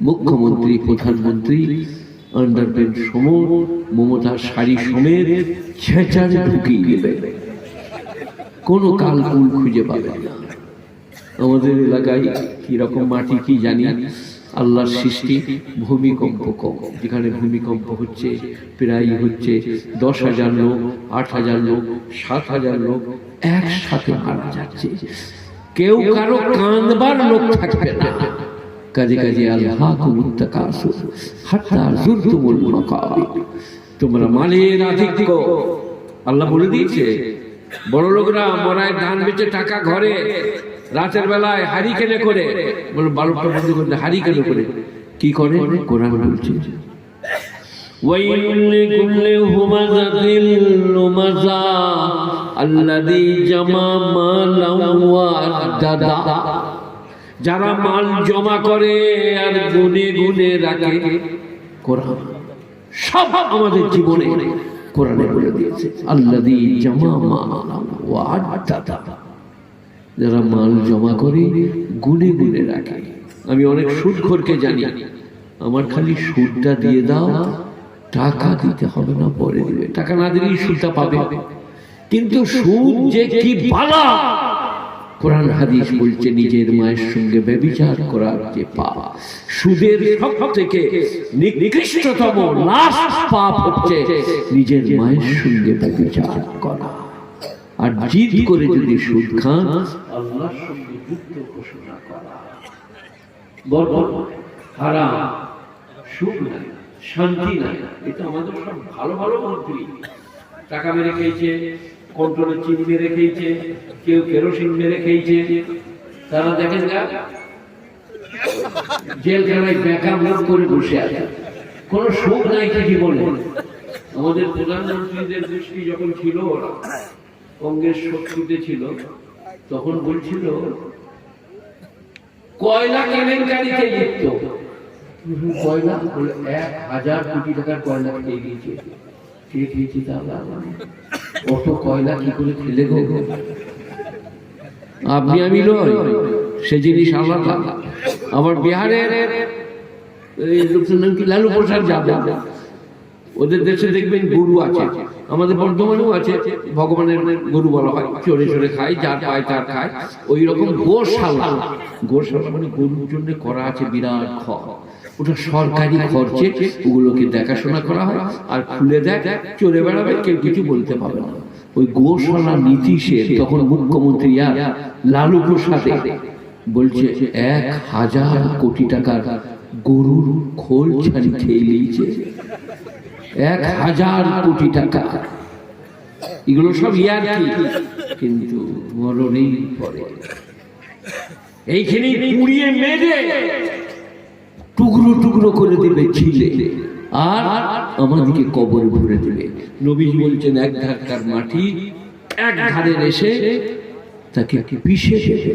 মুখ্যমন্ত্রী, প্রধানমন্ত্রী আন্ডারপ্যান্ট সম মমতা শাড়ি সমেত ছেঁচারে ঢুকিয়ে দেবে। কোনো কালকুল খুঁজে পাবে না। আমাদের এলাকায় কীরকম মাটি কি জানি? আল্লাহর সৃষ্টি ভূমিকম্প কম। যেখানে ভূমিকম্প হচ্ছে প্রায় হচ্ছে দশ হাজার লোক, আট হাজার লোক, সাত হাজার লোক একসাথে মারা যাচ্ছে। কেউ কারও কাঁদবার লোক থাকবে না। কাজে কাজে আল্লাহ কুমুত্তাকাসু হাত্তা জুরতুমুল মাকাবির তোমরা মালের আধিক্য আল্লাহ বলে দিয়েছে বড় লোকরা মরায় ধান বেচে টাকা ঘরে রাতের বেলায় হাড়ি কেনে করে বলে বালকটা বন্ধ করতে হাড়ি কেনে করে কি করে কোরআন বলছে ويل لكل همزة لمزة الذي جمع مالا وعددا যারা মাল জমা করে আর গুনে গুনে রাখে কোরআন। সব আমাদের জীবনে কোরআনে বলে দিয়েছে আল্লাদি জামা মালা যারা মাল জমা করে গুনে গুনে রাখে। আমি অনেক সুদখোরকে জানি। আমার খালি সুদটা দিয়ে দাও টাকা দিতে হবে না পরে দিবে। টাকা না দিলেই সুদটা পাবে। কিন্তু সুদ যে কি বালা কোরআন হাদিস বলছে, নিজের মায়ের সঙ্গে ব্যবিচার করার যে পাপ, সুদের সব থেকে নিকৃষ্টতম লাস্ট পাপ হচ্ছে নিজের মায়ের সঙ্গে ব্যবিচার করা। আর জিদ করে যদি সুদ খান, আল্লাহর সঙ্গে যুদ্ধ ঘোষণা করা। বড় হারাম সুখ নাই, শান্তি নাই, এটা আমাদের সব ভালো ভালো মন্ত্রী। টাকা মেরে খেয়েছে কন্ট্রোলের চিনি মেরে খেয়েছে কেউ কেরোসিন মেরে খেয়েছে তারা দেখেন না জেলখানায় বেকা মুখ করে বসে আছে। কোনো সুখ নাই কি জীবনে আমাদের প্রধানমন্ত্রীদের দৃষ্টি যখন ছিল কংগ্রেস শক্তিতে ছিল, তখন বলছিল, কয়লা কেলেঙ্কারিতে লিপ্ত। কয়লা? এক হাজার কোটি টাকার কয়লা খেয়ে গিয়েছে। কয়লা কি করে আপনি আমি সে জিনিস আলাদা আমার বিহারের লালু প্রসাদ যাদব। ওদের দেশে দেখবেন গরু আছে, আমাদের বর্ধমানেও আছে, ভগবানের গরু বলা হয়। চড়ে চড়ে খায় যার পায় তার খায়। ওই রকম গোশালা। গোশালা মানে গরুর জন্য করা আছে বিরাট ঘর ওটা সরকারি খরচে ওগুলোকে দেখাশোনা করা হয়, আর খুলে দেয়, চলে বেড়াবে, কেউ কিছু বলতে পারবে না। ওই গোশালা নীতিশের তখন মুখ্যমন্ত্রী আর লালু প্রসাদে বলছে, এক হাজার কোটি টাকার গরুর খোল ছাড়ি খেয়ে নিয়েছে। এক হাজার কোটি টাকা। এগুলো সব ইয়ার কিন্তু মরণেই পরে। এইখানে পুড়িয়ে মেরে টুকরো টুকরো করে দেবে ছিলে আর আমাদেরকে কবরে ভরে দেবে। নবী বলছেন, এক ধাক্কার মাটি, এক ধারে এসে তাকে পিষে দেবে।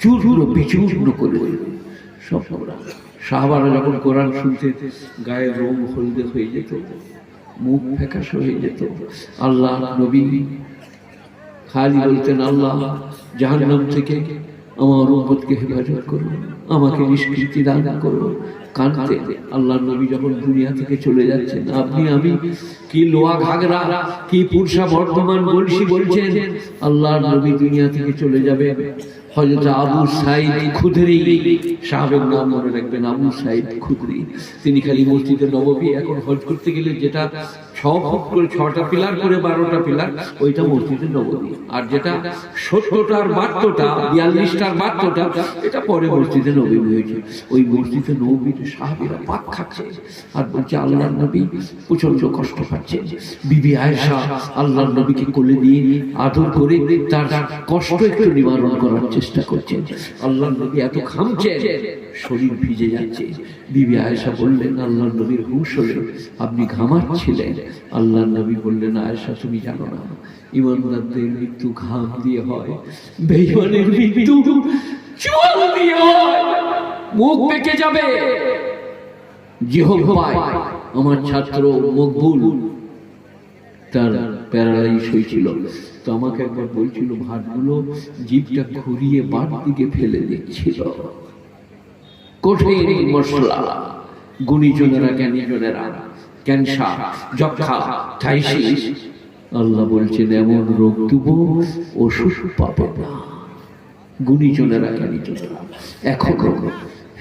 চূর্ণ বিচূর্ণ করে দেবে। সব কোরআন সাহাবারা যখন কোরআন শুনতে গায়ের রং হলদে হয়ে যেত, মুখ ফ্যাকাশ হয়ে যেত, আল্লাহ নবী খালি বলতেন, আল্লাহ জাহান্নাম থেকে আমার উম্মতকে হেফাজত করো, আমাকে নিষ্কৃতি দান করো। কাঁদতে আল্লাহর নবী যখন দুনিয়া থেকে চলে যাচ্ছেন, আপনি, আমি কি লোয়া ঘাগরা, কি পুরসা বর্তমান বলছি বলছেন? আল্লাহর নবী দুনিয়া থেকে চলে যাবে হযরত আবু সাইদ খুদরি সাহেবের নাম মনে রাখবেন, আবু সাইদ খুদরি। তিনি খালি এখন হজ করতে গেলে যেটা ছটা পিলার করে বারোটা পিলার, ওইটা আর যেটা সত্তরটার বিয়াল্লিশটার এটা পরে মসজিদে নবী হয়েছে। ওই মসজিদে নবীর সাহাবিরা পাক খাচ্ছে। আর বলছে আল্লাহ নবী প্রচণ্ড কষ্ট পাচ্ছে বিবি আয়েশা আল্লাহ নবীকে কোলে নিয়ে আদর করে তার কষ্ট একটু নিবারণ করার করছেন। আল্লাহ নবী এত ঘামছেন, শরীর ভিজে যাচ্ছে। বিবি আয়েশা বললেন, আল্লাহ নবীর হুঁশ হলেন আপনি ঘামাচ্ছিলেন। আল্লাহ নবী বললেন, আয়েশা, তুমি জানো না, ইমানদারদের মৃত্যু ঘাম দিয়ে হয়, বেইমানের মৃত্যু চুল দিয়ে হয়। মুখ পেকে যাবে। জিহবায় আমার ছাত্র মকবুল, তার প্যারালাইজ হয়েছিল। তো আমাকে একবার বলছিল ভাতগুলো জিভটা ঘুরিয়ে বার দিকে ফেলে দিচ্ছিল। কঠিন মশলা। গুণীজনেরা, জ্ঞানীজনেরা ক্যান্সার যক্ষা থাইসিস। আল্লাহ বলছেন, এমন রোগ দেব ওষুধ পাবে না। গুণীজনেরা জ্ঞানীজনেরা, এখন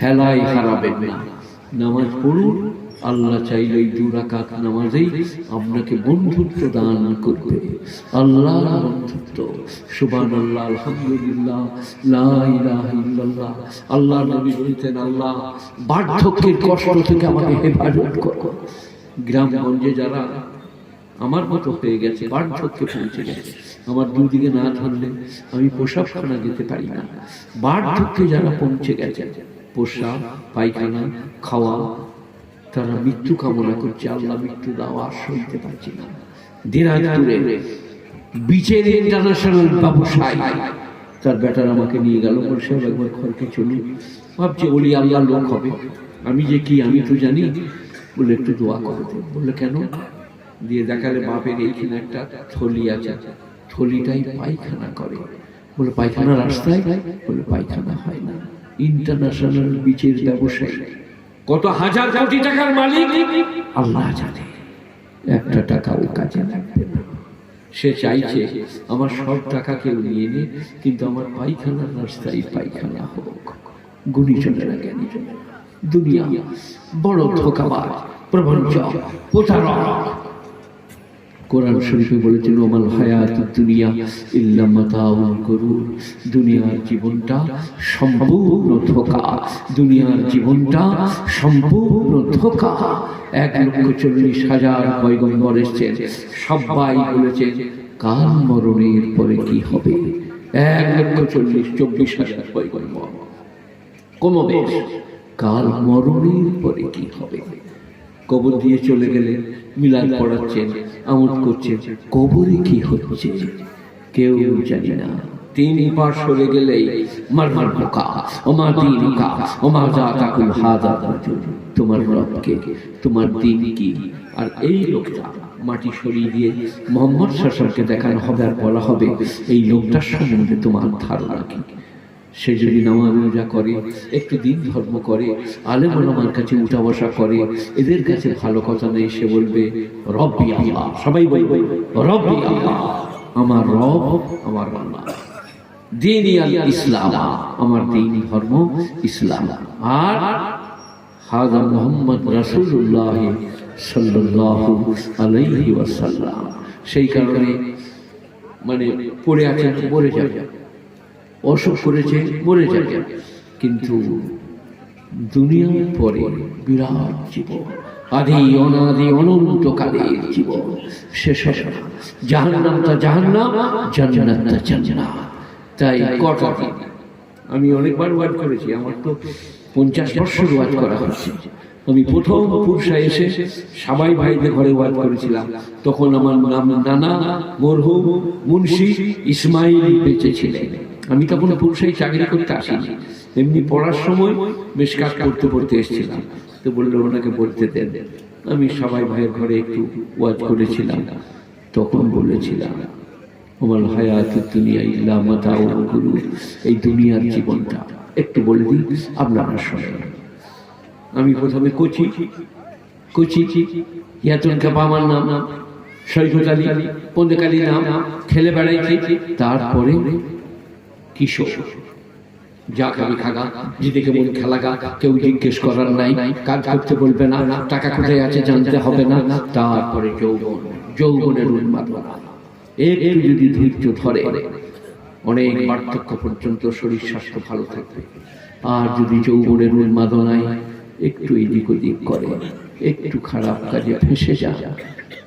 হেলায় হারাবেন না। নামাজ পড়ুন আল্লাহ চাইলে এই দুরাকাত নামাজেই আপনাকে বন্ধুত্ব দান করবে। আল্লাহ বন্ধুত্ব। সুবান আল্লাহ আলহামদুলিল্লাহ আল্লাহ নবী বলতেন আল্লাহ বার্ধক্যের কষ্ট থেকে আমাকে হেফাজত করো। গ্রামগঞ্জে যারা আমার মতো হয়ে গেছে, বার্ধক্যে পৌঁছে গেছে, আমার দুদিকে না ধরলে আমি পোশাকখানা যেতে পারি না। বার্ধক্যে যারা পৌঁছে গেছে, পোশাক, পায়খানা, খাওয়া তারা মৃত্যু কামনা করছে, আল্লাহ মৃত্যু দাও, আর সইতে পারছি না। দিনাজপুরে বিচের ইন্টারন্যাশনাল ব্যবসায়ী, তার বেটার আমাকে নিয়ে গেল বলছে একবার ঘরকে চলুন। ভাবছে, বলি আল্লাহ লোক হবে। আমি যে কি, আমি তো জানি। বলে, একটু দোয়া করে বললে কেন? দিয়ে দেখালে বাপের এইখানে একটা থলি আছে। থলিটাই পায়খানা করে। বলে, পায়খানা রাস্তায়? বলে, পায়খানা হয় না। ইন্টারন্যাশনাল বিচের ব্যবসায়ী। কত হাজার কোটি টাকার মালিক? আল্লাহ জানে। একটা টাকা ওই কাজে লাগবে না। সে চাইছে, আমার সব টাকা কেউ নিয়ে নে কিন্তু আমার পায়খানার রাস্তায় পায়খানা হোক। গুলি চলে না জ্ঞানীজনেরা দুনিয়া বড় ধোকাবাজ প্রবঞ্চ প্রতারক। কোরআন শরীফে বলেছেন, ওমাল হায়াত দুনিয়া ইল্লা মাতাউল গরুর। দুনিয়ার জীবনটা সম্পূর্ণ ধোকা। দুনিয়ার জীবনটা সম্পূর্ণ ধোকা। এক লক্ষ চল্লিশ হাজার পয়গম্বর এসছেন। সবাই বলেছেন, কাল মরণের পরে কি হবে? এক লক্ষ চল্লিশ, চব্বিশ হাজার পয়গম্বর। কমবে কাল মরণের পরে কি হবে? কবর দিয়ে চলে গেলে মিলাদ পড়াচ্ছেন, আমোদ করছেন। কবরে কি হচ্ছে? কেউ জানি না। তিন পার সরে গেলেই মারমার বোকা ওমা দিন কা ওমা যা তাকুল হাজা তোমার রবকে, তোমার দিন কি? আর এই লোকটা মাটি সরিয়ে দিয়ে মোহাম্মদ শাসনকে দেখানো হবে আর বলা হবে, এই লোকটার সম্বন্ধে তোমার ধারণা কি? সে যদি নামাজ রোজা করে, একটু দিন ধর্ম করে, আলেম আমার কাছে উঠা বসা করে, এদের কাছে ভালো কথা নেই, সে বলবে, রব্বি আল্লাহ। সবাই বলবে, রব্বি আল্লাহ। আমার রব আমার আল্লাহ দিন ইসলাম, আমার দিন ধর্ম ইসলাম। আর হাজা মোহাম্মদ রাসূলুল্লাহ সাল্লাল্লাহু আলাইহি ওয়াসাল্লাম। সেই কারণে মানে পড়ে আছে পড়ে যাবে অসুখ করেছে, মরে যাবে। কিন্তু দুনিয়ার পরে বিরাট জীবন, আদি অনাদি অনন্ত কালের জীবন। শেষ হবে না। জাহান্নামটা জাহান্নাম জান্নাতটা জান্নাত। তাই কটা আমি অনেকবার ওয়াজ করেছি, আমার তো পঞ্চাশ বছর ওয়াজ করা হচ্ছে আমি প্রথম পুরসা এসে সবাই ভাইদের ঘরে ওয়াজ করেছিলাম। তখন আমার নাম নানা মরহুম মুন্সি ইসমাইল বেঁচে ছিলেন। আমি তখন পুরুষাই চাকরি করতে আসিনি। এমনি পড়ার সময় বেশ কাজ করতে পড়তে এসেছিলাম। তো বলল ওনাকে বলতে দেন। আমি সবাই ভাইয়ের ঘরে একটু ওয়াজ করেছিলাম। তখন বলেছিলাম ওমাল হায়াত দুনিয়া ইল্লা মাতাউ গুরু এই দুনিয়ার জীবনটা একটু বলে দিই আপনারা শোনেন। আমি প্রথমে কোচি কোচি ইয়াতুন কাপা আমার নাম সৈকত আলী পন্দেক আলী নাম খেলে বেড়াইছি। তারপরে কিশোর। যা খাবি খাগা, যেদিকে মন খেলা গা কেউ জিজ্ঞেস করার নাই, কাজ করতে বলবে না, টাকা কোথায় আছে জানতে হবে না, তারপরে যৌবন, যৌবনের উন্মাদনা একটু যদি ধৈর্য ধরে, অনেক পার্থক্য পর্যন্ত শরীর স্বাস্থ্য ভালো থাকবে। আর যদি যৌবনের উন্মাদনায় একটু এদিক ওদিক করে, একটু খারাপ কাজে ফেসে যায়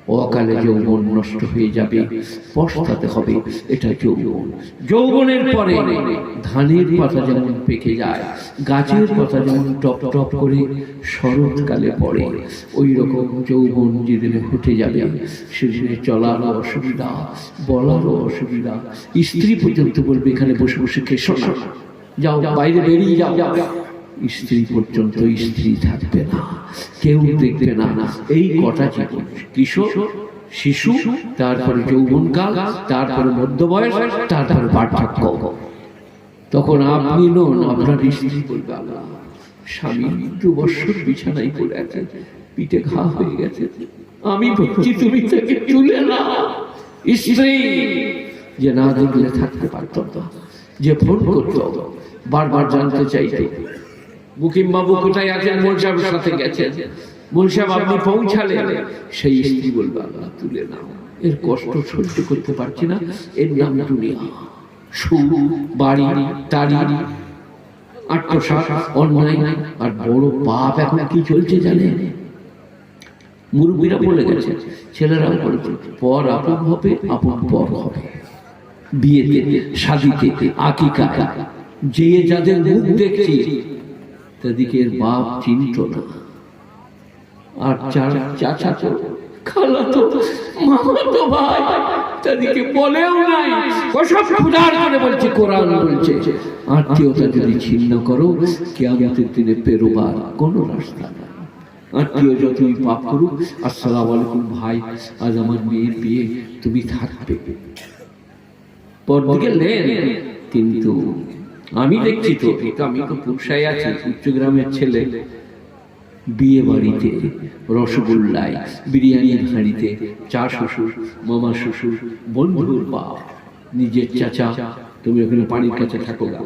অকালে যৌবন নষ্ট হয়ে যাবে পস্তাতে হবে এটা যৌবন। যৌবনের পরে ধানের পাতা যেমন পেকে যায়, গাছের পাতা যেমন টপ টপ করে শরৎকালে পড়ে ওই রকম যৌবন যেদিনে ফুটে যাবে, সেদিনে চলারও অসুবিধা বলারও অসুবিধা। স্ত্রী পর্যন্ত বলবে, এখানে বসে বসে খেসো না যাও, বাইরে বেরিয়ে যাও। স্ত্রী পর্যন্ত স্ত্রী থাকবে না, কেউ দেখবে না। না এই কটা জীবন, কিশোর, শিশু, তারপরে যৌবনকাল, তারপরে মধ্য বয়স তারপরে পার্থক্য। তখন আপনি নন, আপনার স্ত্রী বলবে স্বামী দু বছর বিছানায় পড়ে আছে, পিঠে ঘা হয়ে গেছে। আমি বলছি, তুমি তাকে তুলে না স্ত্রী যে না দেখলে থাকতে পারত যে ফোন করতো, বারবার জানতে চাইতো মুকিম বাবু কোথায় আছেন? মোল সাহেবের সাথে গেছেন। মোল সাহেব আপনি পৌঁছালেন। সেই স্ত্রী বলবে, আল্লাহ, তুলে নাও। এর কষ্ট সহ্য করতে পারছি না। এর নাম দুনিয়া সুর বাড়ি তাড়ি আত্মসাৎ, অন্যায় আর বড় পাপ এখন কি চলছে জানেন? মুরব্বীরা বলে গেছে ছেলেরা বলেছে পর আপন হবে, আপন পর হবে। বিয়েতে, শাদিতে আকিকা যে যাদের মুখ দেখছি তাদেরকে বাপ চিনত না আর চার চাচা তো খালা তো মামা তো ভাই, তাদেরকে বলেও নাই। ওসব খুদার করে বলছে, কোরআন বলছে। আত্মীয়তা যদি ছিন্ন করো, কেয়ামতের দিনে পেরোবার কোনো রাস্তা নাই। আত্মীয় যতই পাপ করুক আলাইকুম ভাই, আজ আমার মেয়ের বিয়ে, তুমি থাকবে। পরদিকে কিন্তু আমি দেখছি তো এটা আমি তো পুরসায় আছি উচ্চগ্রামের ছেলে বিয়ে বাড়িতে রসগোল্লায় বিরিয়ানির হাঁড়িতে চা শ্বশুর মামা শ্বশুর বন্ধুর বাপ নিজের চাচা তুমি ওখানে পানির কাছে থাকো গা।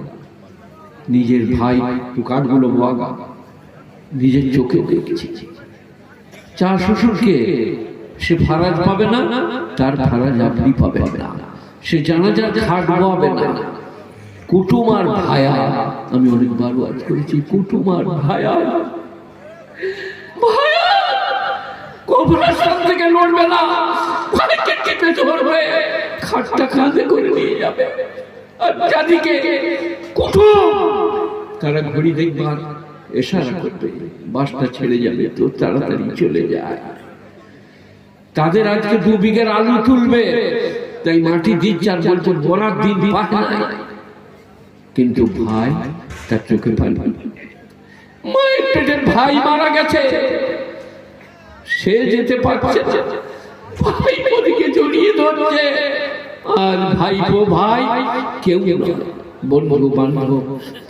নিজের ভাই তু কাঠগুলো বাগা নিজের চোখে দেখছি। চা শ্বশুরকে সে ফারাজ পাবে না তার ফারাজ আপনি পাবেন না। সে জানাজার খাট পাবে না। কুটুম আর ভায়া। আমি অনেকবার ওয়াজ করেছি, কুটুম আর ভায়া। থেকে না। খাটটা করে নিয়ে যাবে। আর কুটুম, তারা ঘড়ি দেখবার এশারা করবে। বাসটা ছেড়ে যাবে তো তাড়াতাড়ি চলে যায়। তাদের আজকে দু বিঘের আলু তুলবে। তাই মাটি দিচ্ছে আর বলছে বলার দিন নাই। কিন্তু ভাই, তার চোখে মায়ের পেটের ভাই মারা গেছে, সে যেতে পারছে ভাই ভাই ভাই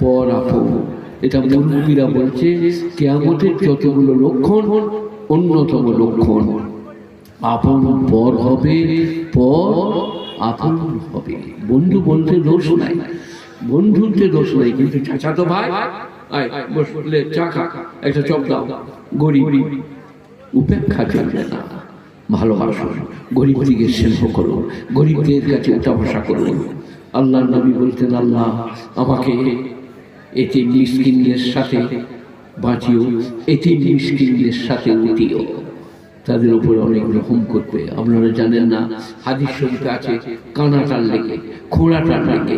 পর এটা বলছে যতগুলো লক্ষণ, অন্যতম লক্ষণ। আপন পর হবে, পর আপন হবে। বন্ধু বলতে দোষ নাই। বন্ধুতে দোষ নাই, কিন্তু চাচা তো ভাই, আয় বসলে চা খা, একটা চপ দাও, গরিব। উপেক্ষা চলবে না। ভালোবাসুন গরিব দিকে স্নেহ করুন গরিবদের কাছে উঠা বসা করুন আল্লাহ নবী বলতেন, আল্লাহ, আমাকে এটি মিসকিনদের সাথে বাঁচিও এটি মিসকিনদের সাথে উঠিও। তাদের উপরে অনেক রকম করবে। আপনারা জানেন না, হাদিস শরীফে আছে, কানাটার লেগে, খোঁড়াটার লেগে।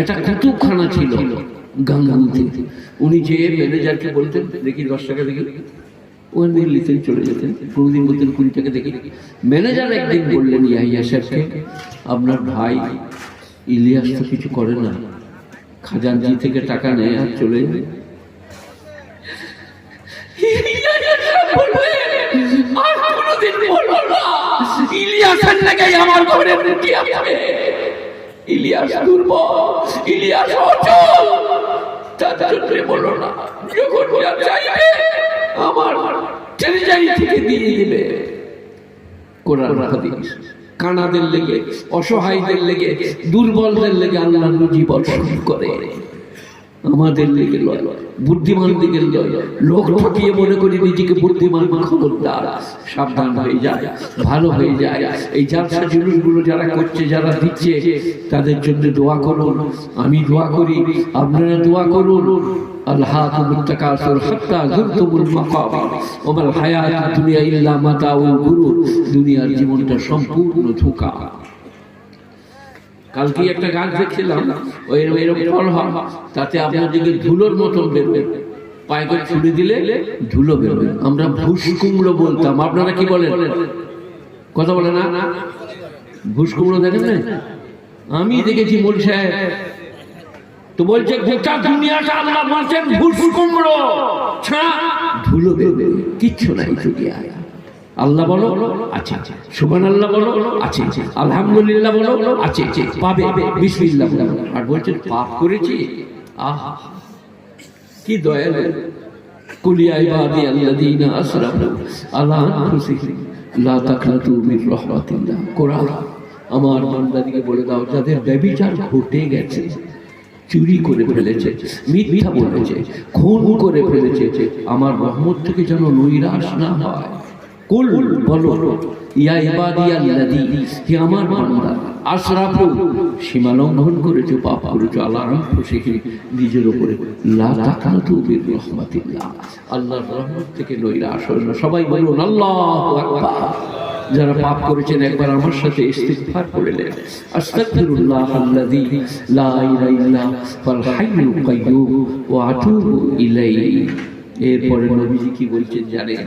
একটা কুতুবখানা ছিল গাঙ্গুতে। উনি যে ম্যানেজারকে বলতেন, দেখি দশ টাকা দেখি। ওখান থেকে লিখতেন চলে যেতেন। কোনোদিন বলতেন কুড়ি টাকা দেখি। ম্যানেজার একদিন বললেন, ইয়াহিয়া সাহেবকে, আপনার ভাই ইলিয়াস তো কিছু করে না। খাজানজি থেকে টাকা নেয়, আর চলে যায় আর আমার ঘরে রুটি আসবে ইলিয়াস দুর্বল, ইলিয়াস অচল। তার জন্য বলো না, যখন চাইবে, আমার ট্রেজারি থেকে দিয়ে দিবে। কোরআন হাদিস, কানাদের লেগে, অসহায়দের লেগে, দুর্বলদের লেগে আল্লাহ জীবন বর্ষণ করে। আমাদের লেগে লয় বুদ্ধিমান দিকে লয় লোক ঠকিয়ে মনে করি নিজেকে বুদ্ধিমান খবরদার সাবধান হয়ে যায় ভালো হয়ে যায় এই জালসা জুলুসগুলো যারা করছে যারা দিচ্ছে তাদের জন্য দোয়া করুন আমি দোয়া করি আপনারা দোয়া করুন ألهاكم التكاثر حتى زرتم المقابر وما الحياة الدنيا إلا متاع الغرور দুনিয়ার জীবনটা সম্পূর্ণ ধোঁকা কালকে একটা গাছ দেখছিলাম ওই এরকম ফল হয় তাতে আপনার দিকে ধুলোর মতন বেরোবে পায়ে করে ছুড়ে দিলে ধুলো বেরোবে আমরা ভুস কুমড়ো বলতাম। আপনারা কি বলেন? কথা বলে না? ভুস কুমড়ো দেখেন না আমি দেখেছি মোল সাহেব। তো বলছে গোটা দুনিয়াটা আল্লাহ বলছেন ভুস কুমড়ো ধুলো বেরোবে কিচ্ছু নাই। দুনিয়ায়। আল্লাহ বলো আছে আছে সুবান আল্লাহ বলো আছে আছে আলহামদুলিল্লাহ বলো আছে আছে পাবে। বিসমিল্লাহ বলো। আর বলছেন পাপ করেছি? আহ। কি দয়ালু। কুলিয়া ইবাদি আল্লাযীনা আসরাফু আলা আনফুসিহিম। লা তাকনাতু মির রাহমাতিল্লাহ। কোরআন আমার বান্দাদিকে বলে দাও, যাদের ব্যভিচার ঘটে গেছে, চুরি করে ফেলেছে, মিথ্যা বলেছে, খুন করে ফেলেছে, আমার রহমত থেকে যেন নৈরাশ না হয়। কুল বলো, ইয়া ইবাদি আল্লাযী হে আমার বান্দা, আশরাফু, সীমা লঙ্ঘন করেছ, পাপ করেছ, আল্লাহ খুশিকে নিজের উপরে লা তাকাতু বির রহমাতিল্লাহ। আল্লাহর রহমত থেকে নৈরাশ হয় না। সবাই বলুন, আল্লাহু আকবার। যারা পাপ করেছেন, একবার আমার সাথে ইস্তিগফার করে নেন। আস্তাগফিরুল্লাহ আল্লাযী, লা ইলাহা ইল্লা হুয়াল হাইয়ুল কাইয়্যুম, ওয়া আতুবু ইলাইহি। এরপরে নবীজি কি বলছেন জানেন?